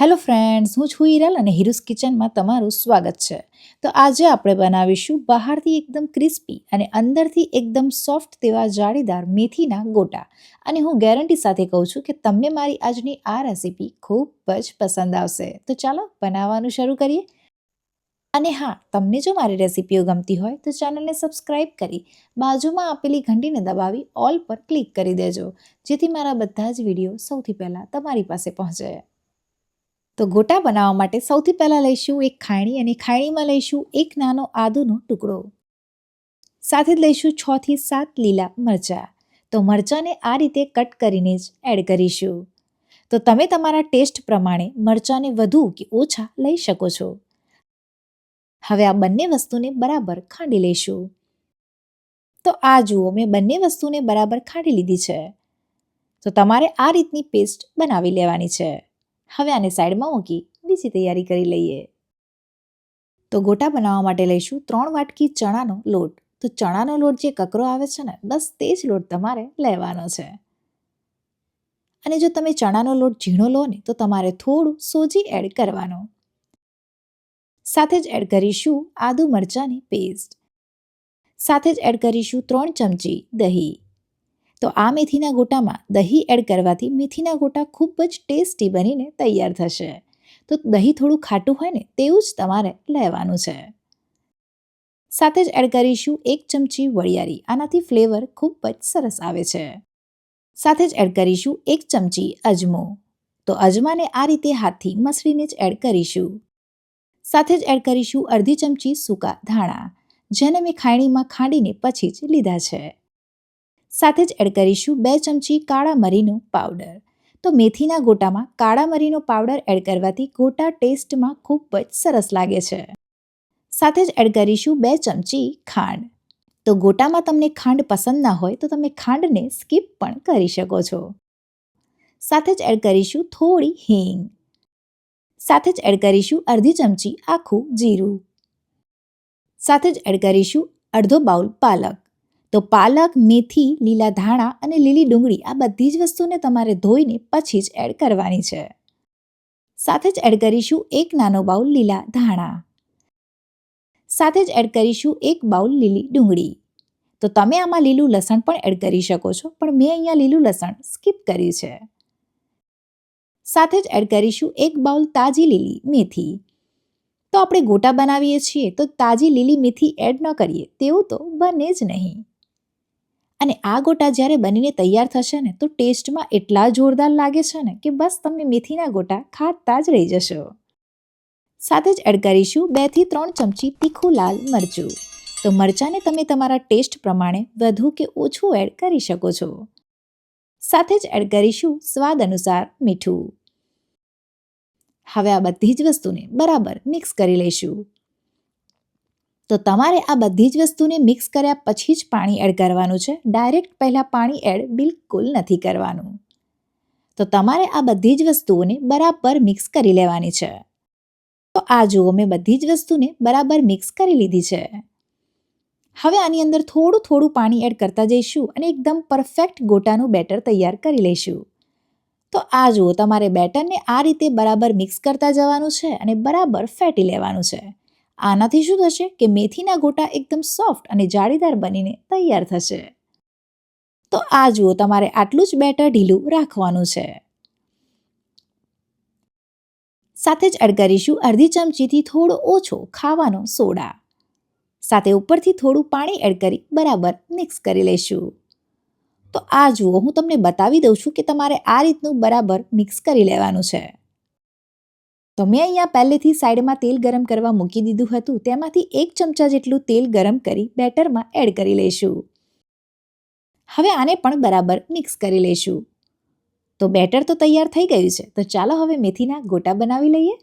Hello friends, હું છું હિરલ અને હિરુસ કિચનમાં તમારું સ્વાગત છે. તો આજે આપણે બનાવીશું બહારથી એકદમ ક્રિસ્પી અને અંદરથી એકદમ સોફ્ટ તેવા જાળીદાર મેથીના ગોટા. અને હું ગેરંટી સાથે કહું છું કે તમને મારી આજની આ રેસીપી ખૂબ જ પસંદ આવશે. તો ચાલો બનાવવાનું શરૂ કરીએ. અને હા, તમને જો મારી રેસીપીઓ ગમતી હોય તો ચેનલને સબસ્ક્રાઇબ કરી બાજુમાં આપેલી ઘંટીને દબાવી ઓલ પર ક્લિક કરી દેજો, જેથી મારા બધા જ વીડિયો સૌથી પહેલાં તમારી પાસે પહોંચે. તો ગોટા બનાવવા માટે સૌથી પહેલાં લઈશું એક ખાયણી અને ખાયણીમાં લઈશું એક નાનો આદુનો ટુકડો. સાથે જ લઈશું છ થી સાત લીલા મરચાં. તો મરચાંને આ રીતે કટ કરીને જ એડ કરીશું. તો તમે તમારા ટેસ્ટ પ્રમાણે મરચાંને વધુ કે ઓછા લઈ શકો છો. હવે આ બંને વસ્તુને બરાબર ખાંડી લઈશું. તો આ જુઓ, મેં બંને વસ્તુને બરાબર ખાંડી લીધી છે. તો તમારે આ રીતની પેસ્ટ બનાવી લેવાની છે. હવે આને સાઈડમાં મૂકી બીજી તૈયારી કરી લઈએ. તો ગોટા બનાવવા માટે લઈશું ત્રણ વાટકી ચણાનો લોટ. તો ચણાનો લોટ જે કકરો આવે છે ને, બસ તે જ લોટ તમારે લેવાનો છે. અને જો તમે ચણાનો લોટ ઝીણો લો ને, તો તમારે થોડું સોજી એડ કરવાનું. સાથે જ એડ કરીશું આદુ મરચાંની પેસ્ટ. સાથે જ એડ કરીશું ત્રણ ચમચી દહીં. તો આ મેથીના ગોટામાં દહીં એડ કરવાથી મેથીના ગોટા ખૂબ જ ટેસ્ટી બનીને તૈયાર થશે. તો દહીં થોડું ખાટું હોય ને તેવું જ તમારે લેવાનું છે. સાથે જ એડ કરીશું એક ચમચી વરિયાળી આનાથી ફ્લેવર ખૂબ જ સરસ આવે છે. સાથે જ એડ કરીશું એક ચમચી અજમો, તો અજમાને આ રીતે હાથથી મસળીને જ એડ કરીશું. સાથે જ એડ કરીશું અડધી ચમચી સૂકા ધાણા, જેને મેં ખાયણીમાં ખાંડીને પછી જ લીધા છે. સાથે જ એડ કરીશું બે ચમચી કાળા મરીનો પાવડર. તો મેથીના ગોટામાં કાળા મરીનો પાવડર એડ કરવાથી ગોટા ટેસ્ટમાં ખૂબ જ સરસ લાગે છે. સાથે જ એડ કરીશું બે ચમચી ખાંડ. તો ગોટામાં તમને ખાંડ પસંદ ના હોય તો તમે ખાંડને સ્કીપ પણ કરી શકો છો. સાથે જ એડ કરીશું થોડી હિંગ. સાથે જ એડ કરીશું અડધી ચમચી આખું જીરું. સાથે જ એડ કરીશું અડધો બાઉલ પાલક. તો પાલક, મેથી, લીલા ધાણા અને લીલી ડુંગળી આ બધી જ વસ્તુને તમારે ધોઈને પછી જ એડ કરવાની છે. સાથે જ એડ કરીશું એક નાનો બાઉલ લીલા ધાણા. સાથે જ એડ કરીશું એક બાઉલ લીલી ડુંગળી. તો તમે આમાં લીલું લસણ પણ એડ કરી શકો છો, પણ મેં અહીંયા લીલું લસણ સ્કીપ કર્યું છે. સાથે જ એડ કરીશું એક બાઉલ તાજી લીલી મેથી. તો આપણે ગોટા બનાવીએ છીએ, તો તાજી લીલી મેથી એડ ન કરીએ, તેવું તો બને જ નહીં. અને આ ગોટા જ્યારે બનીને તૈયાર થશે ને, તો ટેસ્ટમાં એટલા જોરદાર લાગે છે ને કે બસ તમે મેથીના ગોટા ખાતા જ રહી જશો. સાથે જ એડ કરીશું બેથી ત્રણ ચમચી તીખું લાલ મરચું. તો મરચાંને તમે તમારા ટેસ્ટ પ્રમાણે વધુ કે ઓછું એડ કરી શકો છો. સાથે જ એડ કરીશું સ્વાદ અનુસાર મીઠું. હવે આ બધી જ વસ્તુને બરાબર મિક્સ કરી લઈશું. તો તમારે આ બધી જ વસ્તુને મિક્સ કર્યા પછી જ પાણી એડ કરવાનું છે. ડાયરેક્ટ પહેલાં પાણી એડ બિલકુલ નથી કરવાનું. તો તમારે આ બધી જ વસ્તુઓને બરાબર મિક્સ કરી લેવાની છે. તો આ જુઓ, મેં બધી જ વસ્તુને બરાબર મિક્સ કરી લીધી છે. હવે આની અંદર થોડું થોડું પાણી એડ કરતા જઈશું અને એકદમ પરફેક્ટ ગોટાનું બેટર તૈયાર કરી લઈશું. તો આ જુઓ, તમારે બેટરને આ રીતે બરાબર મિક્સ કરતા જવાનું છે અને બરાબર ફેટી લેવાનું છે. આનાથી શું થશે કે મેથીના ગોટા એકદમ સોફ્ટ અને જાળીદાર બનીને તૈયાર થશે. તો આ જુઓ, તમારે આટલું જ બેટર ઢીલું રાખવાનું છે. સાથે જ એડ કરીશું અડધી ચમચીથી થોડો ઓછો ખાવાનો સોડા. સાથે ઉપરથી થોડું પાણી એડ કરી બરાબર મિક્સ કરી લઈશું. તો આ જુઓ, હું તમને બતાવી દઉં છું કે તમારે આ રીતનું બરાબર મિક્સ કરી લેવાનું છે. તો મેં અહીંયા પહેલેથી સાઈડમાં તેલ ગરમ કરવા મૂકી દીધું હતું. તેમાંથી એક ચમચા જેટલું તેલ ગરમ કરી બેટરમાં એડ કરી લઈશું. હવે આને પણ બરાબર મિક્સ કરી લઈશું. તો બેટર તો તૈયાર થઈ ગયું છે. તો ચાલો હવે મેથીના ગોટા બનાવી લઈએ.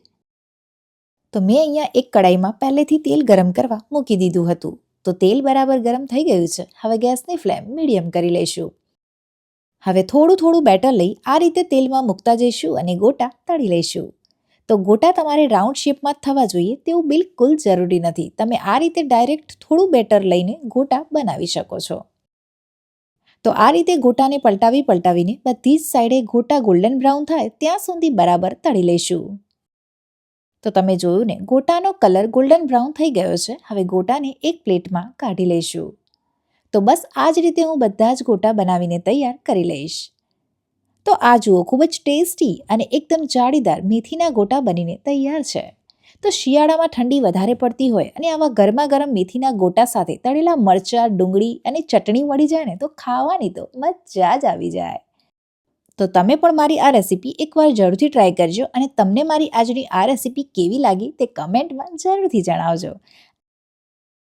તો મેં અહીંયા એક કડાઈમાં પહેલેથી તેલ ગરમ કરવા મૂકી દીધું હતું. તો તેલ બરાબર ગરમ થઈ ગયું છે. હવે ગેસની ફ્લેમ મીડિયમ કરી લઈશું. હવે થોડું થોડું બેટર લઈ આ રીતે તેલમાં મૂકતા જઈશું અને ગોટા તળી લઈશું. તો ગોટા તમારે રાઉન્ડ શેપમાં થવા જોઈએ તેવું બિલકુલ જરૂરી નથી. તમે આ રીતે ડાયરેક્ટ થોડું બેટર લઈને ગોટા બનાવી શકો છો. તો આ રીતે ગોટાને પલટાવી પલટાવીને બધી જ સાઈડે ગોટા ગોલ્ડન બ્રાઉન થાય ત્યાં સુધી બરાબર તળી લઈશું. તો તમે જોયું ને, ગોટાનો કલર ગોલ્ડન બ્રાઉન થઈ ગયો છે. હવે ગોટાને એક પ્લેટમાં કાઢી લઈશું. તો બસ આ જ રીતે હું બધા જ ગોટા બનાવીને તૈયાર કરી લઈશ. તો આ જુઓ, ખૂબ જ ટેસ્ટી અને એકદમ જાળીદાર મેથીના ગોટા બનીને તૈયાર છે. તો શિયાળામાં ઠંડી વધારે પડતી હોય અને આવા ગરમા ગરમ મેથીના ગોટા સાથે તળેલા મરચાં, ડુંગળી અને ચટણી મળી જાય ને તો ખાવાની તો મજા જ આવી જાય. તો તમે પણ મારી આ રેસીપી એકવાર જરૂરથી ટ્રાય કરજો અને તમને મારી આજની આ રેસીપી કેવી લાગી તે કમેન્ટમાં જરૂરથી જણાવજો.